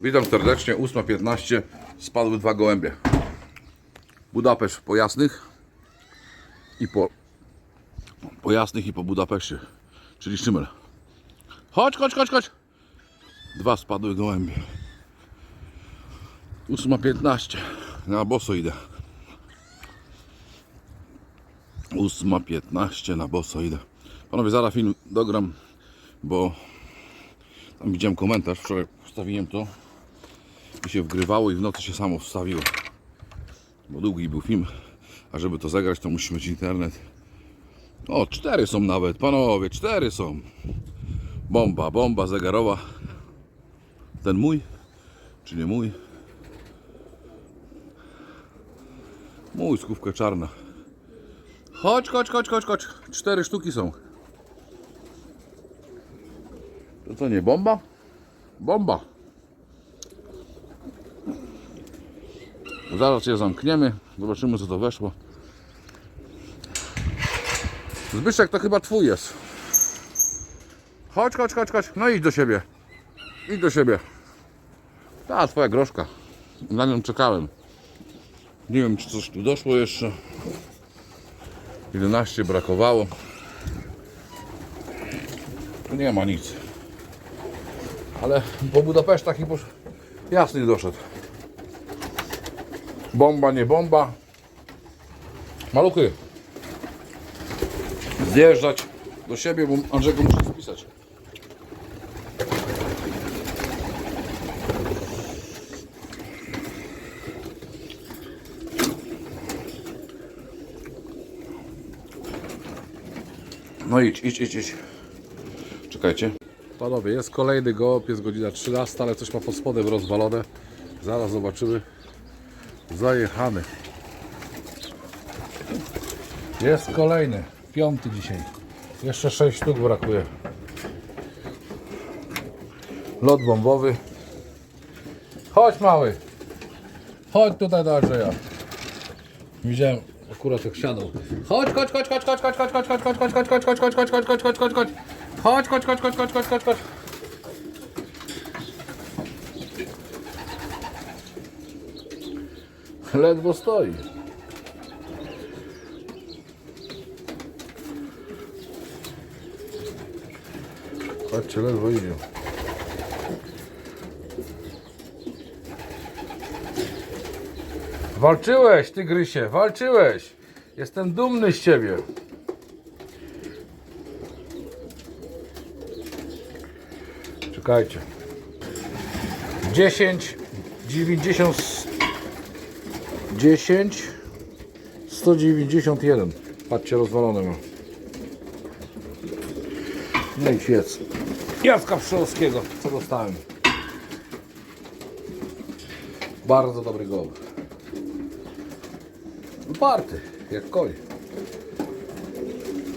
Witam serdecznie, 8.15, spadły dwa gołębie. Budapeszt po jasnych i po, po jasnych i po Budapeszcie, czyli Szymel. Chodź, chodź, chodź, chodź. Dwa spadły gołębie. 8.15, na boso idę. 8.15 na boso idę. Panowie, zaraz film dogram, bo tam widziałem komentarz, wczoraj wstawiłem to się wgrywało i w nocy się samo wstawiło. Bo długi był film, a żeby to zagrać, to musi mieć internet. O, cztery są nawet, panowie, cztery są. Bomba, bomba zegarowa. Ten mój, czy nie mój? Mój, skówka czarna. Chodź, chodź, chodź, chodź, chodź. Cztery sztuki są. To co, nie bomba? Bomba. Zaraz je zamkniemy. Zobaczymy co to weszło. Zbyszek to chyba twój jest. Chodź, chodź, chodź, chodź. No idź do siebie. Idź do siebie. Ta twoja groszka. Na nią czekałem. Nie wiem czy coś tu doszło jeszcze. 11 brakowało. Nie ma nic. Ale po Budapesztach i po jasnych doszedł. Bomba, nie bomba. Maluchy. Zjeżdżać do siebie, bo Andrzejku muszę spisać. No idź, idź, idź, idź. Czekajcie. Panowie, jest kolejny gołąb, jest godzina 13, ale coś ma pod spodem rozwalone. Zaraz zobaczymy. Zajechany. Jest kolejny, piąty dzisiaj. Jeszcze 6 sztuk brakuje. Lot bombowy. Chodź mały. Chodź tutaj do Andrzeja. Widziałem akurat jak siadał. Chodź, chodź, chodź, chodź, chodź, chodź, chodź, chodź, chodź, chodź, chodź, chodź, chodź, chodź, chodź, chodź, chodź, chodź, chodź, chodź. Chodź, chodź, chodź, chodź, chodź, chodź, chodź, chodź. Ledwo stoi. Chodźcie, ledwo idzie. Walczyłeś, tygrysie, walczyłeś. Jestem dumny z ciebie. Czekajcie. 10, 90, 10, 191. Patrzcie, rozwalone ma. No i świec. Jacka Pszczolskiego, co dostałem. Bardzo dobry gołąb. Uparty, jak koń.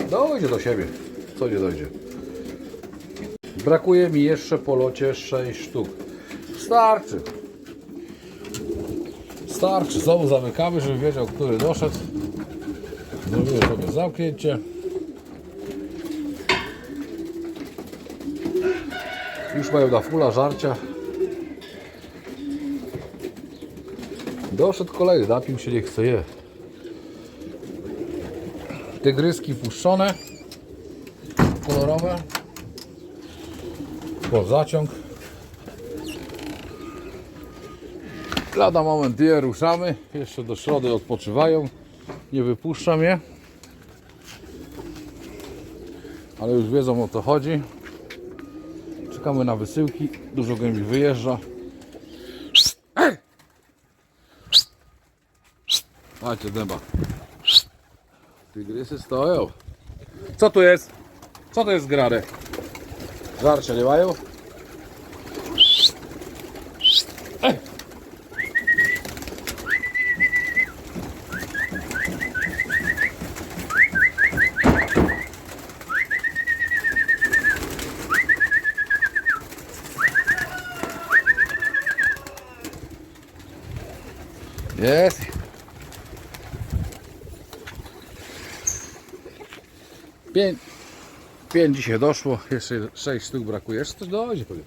Dojdzie do siebie. Co nie dojdzie? Brakuje mi jeszcze po locie 6 sztuk. Starczy. Starczy. Znowu zamykamy, żeby wiedział, który doszedł. Zrobiłem sobie zamknięcie. Już mają na fula żarcia. Doszedł kolejny, napił się, nie chce je. Tygryski puszczone. Kolorowe. Po zaciąg. Lada moment je ruszamy. Jeszcze do środy odpoczywają. Nie wypuszczam je. Ale już wiedzą o co chodzi. Czekamy na wysyłki. Dużo gębi wyjeżdża. Macie dęba. Tygrysy stoją. Co tu jest? Co to jest grane? Żarcia nie mają? Jest. Pięć, pięć dzisiaj doszło, jeszcze sześć sztuk brakuje. Jeszcze dojdzie pewnie.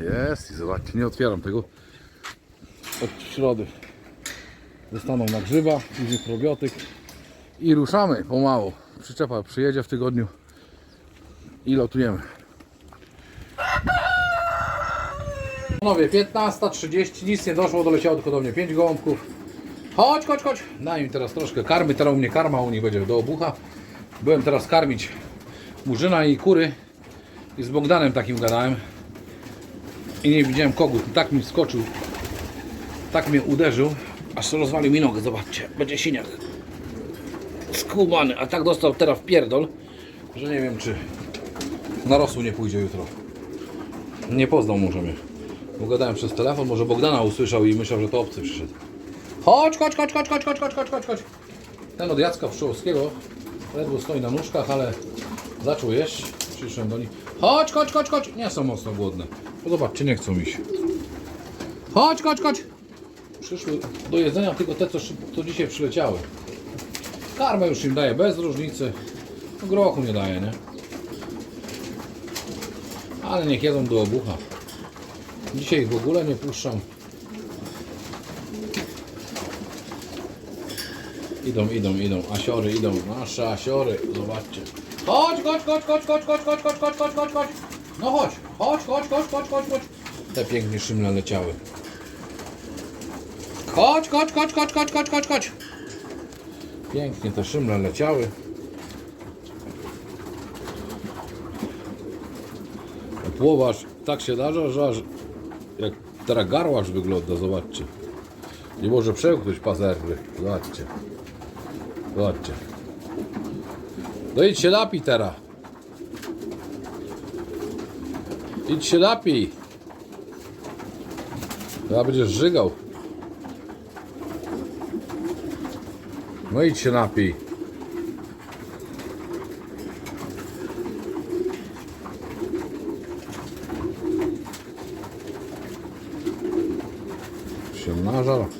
Jest i zobaczcie, nie otwieram tego. Od środy dostaną na grzyba, później probiotyk i ruszamy pomału. Przyczepa przyjedzie w tygodniu i lotujemy. Panowie, 15.30, nic nie doszło, doleciało tylko do mnie 5 gołąbków. Chodź, chodź, chodź. Daj mi teraz troszkę karmy, teraz u mnie karma, u nich będzie do obucha. Byłem teraz karmić murzyna i kury i z Bogdanem takim gadałem. I nie widziałem kogut, tak mi wskoczył, tak mnie uderzył, aż rozwalił mi nogę, zobaczcie, będzie siniak. Skubany, a tak dostał teraz w pierdol, że nie wiem czy na rosół nie pójdzie jutro. Nie poznał może mnie. Pogadałem przez telefon, może Bogdana usłyszał i myślał, że to obcy przyszedł. Chodź, chodź, chodź, chodź, chodź, chodź, chodź, chodź, chodź. Ten od Jacka Pszczołowskiego ledwo stoi na nóżkach, ale zaczął jeść. Przyszedłem do nich. Chodź, chodź, chodź, chodź. Nie są mocno głodne. No zobaczcie, nie chcą iść. Chodź, chodź, chodź. Przyszły do jedzenia tylko te, co, co dzisiaj przyleciały. Karmę już im daję bez różnicy. No, grochu nie daję, nie? Ale niech jedzą do obucha. Dzisiaj w ogóle nie puszczam. Idą, idą, idą. Asiory idą. Nasze asiory. Zobaczcie. Chodź, chodź, chodź, chodź, chodź, chodź, chodź, chodź, chodź, chodź, chodź, chodź. No chodź, chodź, chodź, chodź, chodź, chodź, chodź. Te pięknie szymle leciały. Chodź, chodź, chodź, chodź, chodź, chodź, chodź, chodź. Pięknie te szymle leciały. Płowasz tak się darza, że aż jak teraz garłasz wygląda, zobaczcie. Nie może przełknąć pazerny. Zobaczcie. Zobaczcie. No idź się napij teraz. Idź się napij. Teraz będziesz żygał. No idź się napij. Się nażar.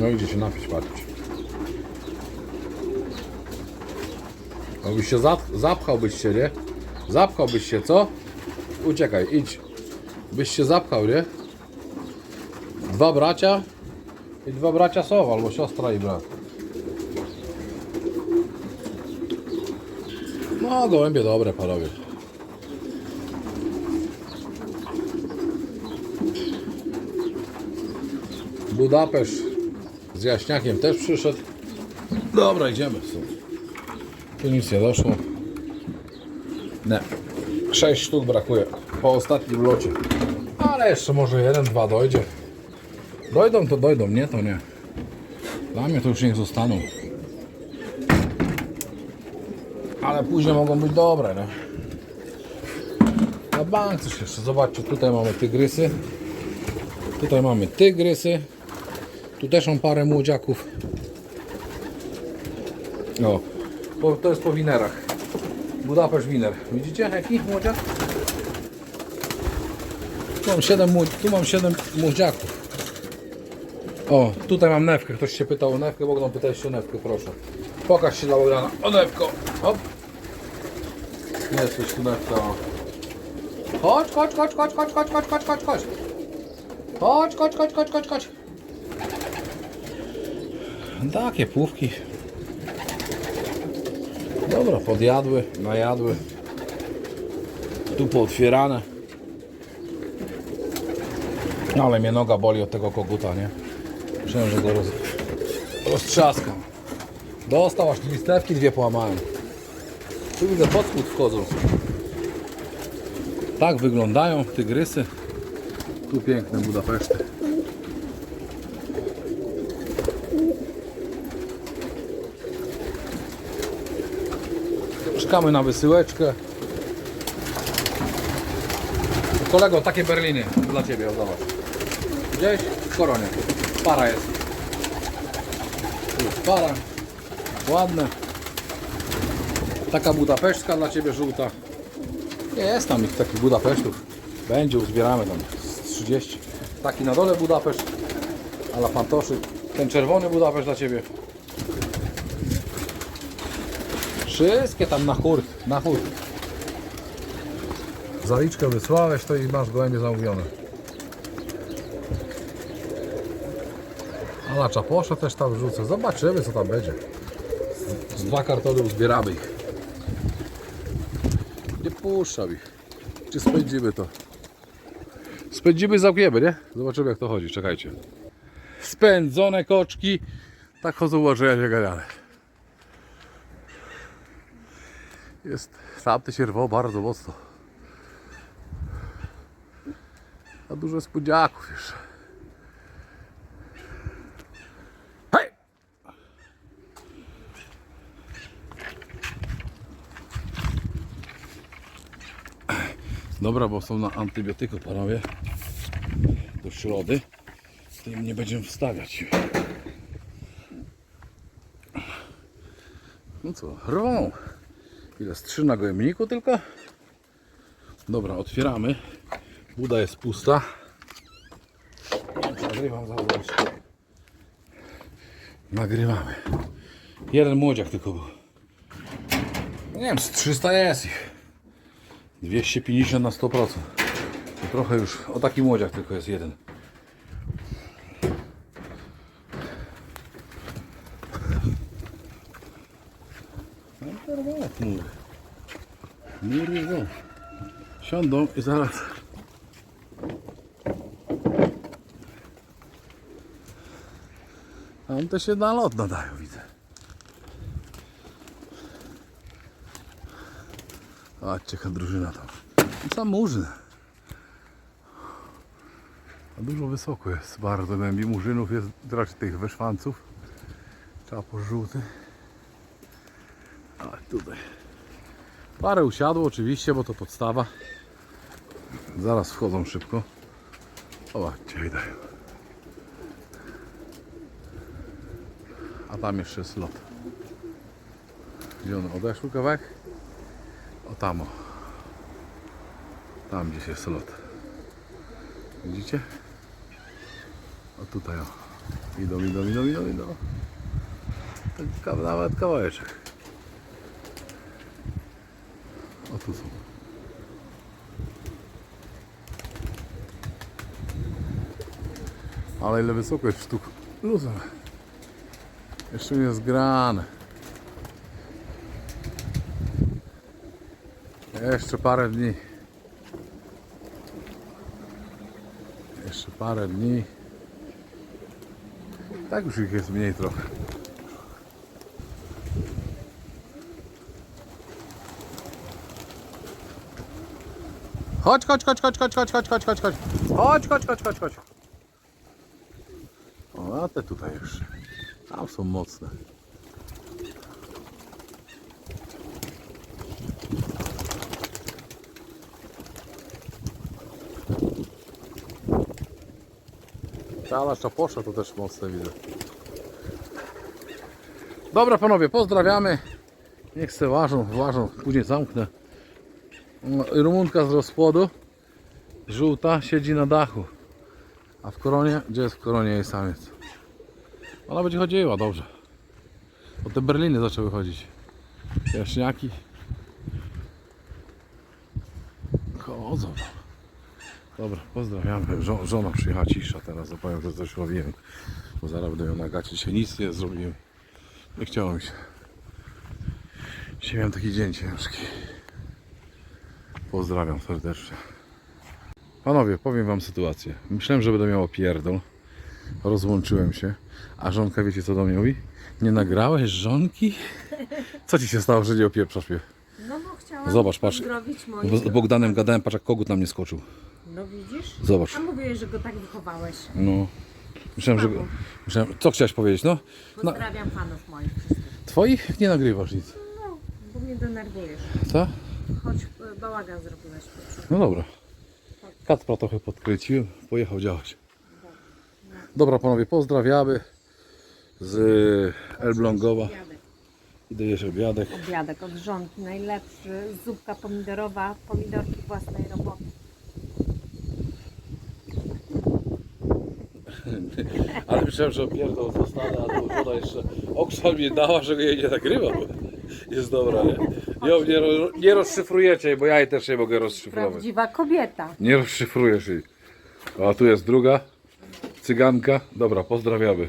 No idzie się napić, patrzcie. No byś się zap, zapchałbyś się, nie? Zapchałbyś się, co? Uciekaj, idź. Byś się zapchał, nie? Dwa bracia i dwa bracia są, albo siostra i brat. No, gołębie dobre, panowie. Budapeszt z jaśniakiem też przyszedł. Dobra, idziemy. Tu nic nie doszło. Nie. Sześć sztuk brakuje po ostatnim locie. Ale jeszcze może jeden, dwa dojdzie. Dojdą to dojdą, nie to nie. Dla mnie to już niech zostaną. Ale później mogą być dobre, nie? Na bank coś jeszcze. Zobaczcie, tutaj mamy tygrysy. Tutaj mamy tygrysy. Tu też są parę młodziaków. O, to jest po winerach. Budapeszt winer. Widzicie jaki młodziak? Tu mam 7, tu mam 7 młodziaków. O, tutaj mam newkę. Ktoś się pytał o newkę. Bogdan pytałeś się o newkę, proszę. Pokaż się dla Bogdana. O newko. Hop. Jesteś tu newka. Chodź, chodź, chodź, chodź, chodź, chodź, chodź, chodź, chodź, chodź. Chodź, chodź, chodź, chodź, chodź, chodź. Takie płówki. Dobra, podjadły, najadły. Tu pootwierane. No, Ale mnie noga boli od tego koguta, nie? Myślałem, że go roz... roztrzaskam. Dostał aż listewki dwie połamałem. Tu widzę pod spód wchodzą. Tak wyglądają tygrysy. Tu piękne Budapeszty. Czekamy na wysyłeczkę. Kolego, takie berliny dla Ciebie, zobacz. Gdzieś w koronie. Para jest. Jest para. Ładne. Taka budapesztka dla Ciebie żółta. Jest tam ich takich Budapesztów. Będzie, uzbieramy tam z 30. Taki na dole Budapeszt. Ala Pantoszy. Ten czerwony Budapeszt dla Ciebie. Wszystkie tam na chór, na chór. Zaliczkę wysłałeś, to i masz gołębie zamówione. A na czaposze też tam wrzucę. Zobaczymy co tam będzie. Z, dwa kartony uzbieramy ich. Nie puszczam ich. Czy spędzimy to? Spędzimy, zamkniemy, nie? Zobaczymy jak to chodzi, czekajcie. Spędzone koczki. Tak chodzą ułożenia gadane. Jest tamty się rwał bardzo mocno. A dużo spodziaków jeszcze. Hej! Dobra, bo są na antybiotyku panowie. Do środy. To im nie będziemy wstawiać. No co, rwą. Ile? Z trzy na gołębniku tylko? Dobra, otwieramy. Buda jest pusta. Nagrywam zaraz. Nagrywamy. Jeden młodziak tylko był. Nie wiem, z 300 jest ich. 250 na 100%. To trochę już, o taki młodziak tylko jest jeden. No rwą chmury. Chmury rwą. Siądą i zaraz A on to się na lot nadają, widzę. Patrzcie, jaka drużyna tam. Sam murzyn. A dużo wysoko jest, bardzo głębi. Murzynów jest raczej tych weszwanców. Czapo żółty. A tutaj. Parę usiadło oczywiście, bo to podstawa. Zaraz wchodzą szybko. Zobaczcie, widać. A tam jeszcze jest lot. Gdzie one odeszły kawałek? O tam o. Tam gdzieś jest lot. Widzicie? O tutaj o. Idą, idą, idą, idą, idą. Tak nawet kawałeczek. Tu są. Ale ile wysoko jest sztuk luzem. Jeszcze nie jest grane. Jeszcze parę dni. Jeszcze parę dni. Tak już ich jest mniej trochę. Chodź, chodź, chodź, chodź, chodź, chodź, chodź, chodź, chodź, chodź. Chodź, chodź, chodź, chodź, chodź. O, te tutaj już. Tam są mocne. Ta czaposza to też mocne widzę. Dobra panowie, pozdrawiamy. Niech se ważą, ważą, później zamknę. No, Rumunka z rozpłodu, żółta, siedzi na dachu. A w koronie, gdzie jest w koronie jej samiec? Ona będzie chodziła, dobrze. Bo te berliny zaczęły chodzić. Jaśniaki. Chodzą. Dobra, pozdrawiamy. Żo żona przyjechała cisza teraz, opowiem, że coś robiłem. Bo zaraz będę ją nagacie. Dzisiaj nic nie zrobiłem. Nie chciało mi się. Dzisiaj miałem taki dzień ciężki. Pozdrawiam serdecznie. Panowie, powiem wam sytuację. Myślałem, że będę miał opierdol. Rozłączyłem się. A żonka, wiecie co do mnie mówi? Nie nagrałeś żonki? Co ci się stało, że nie opieprzasz mnie? No bo chciałam Zobacz, patrz. pozdrowić moich... Z Bogdanem gadałem, patrz jak kogut na mnie skoczył. No widzisz? Zobacz. A mówiłeś, że go tak wychowałeś. No. Myślałem, że... Myślałem, co chciałeś powiedzieć? No, no Pozdrawiam panów moich wszystkich. twoich nie nagrywasz nic. No, bo mnie denerwujesz. Co? Choć e, bałagan zrobiłeś. No dobra. Kacpra trochę podkręciłem, pojechał działać. Dobra panowie, pozdrawiamy z Elblągowa. Obiadek. Idę jeść obiadek. Obiadek od żonki, najlepszy. Zupka pomidorowa, pomidorki własnej roboty. Ale myślałem, że opierdol zostanę, a tu żona jeszcze okrzal mnie dała, że jej nie nagrywam. Jest dobra, nie? Jo, nie, ro- nie rozszyfrujecie jej, bo ja jej też nie mogę rozszyfrować. Prawdziwa kobieta. Nie rozszyfrujesz jej. A tu jest druga cyganka. Dobra, pozdrawiamy.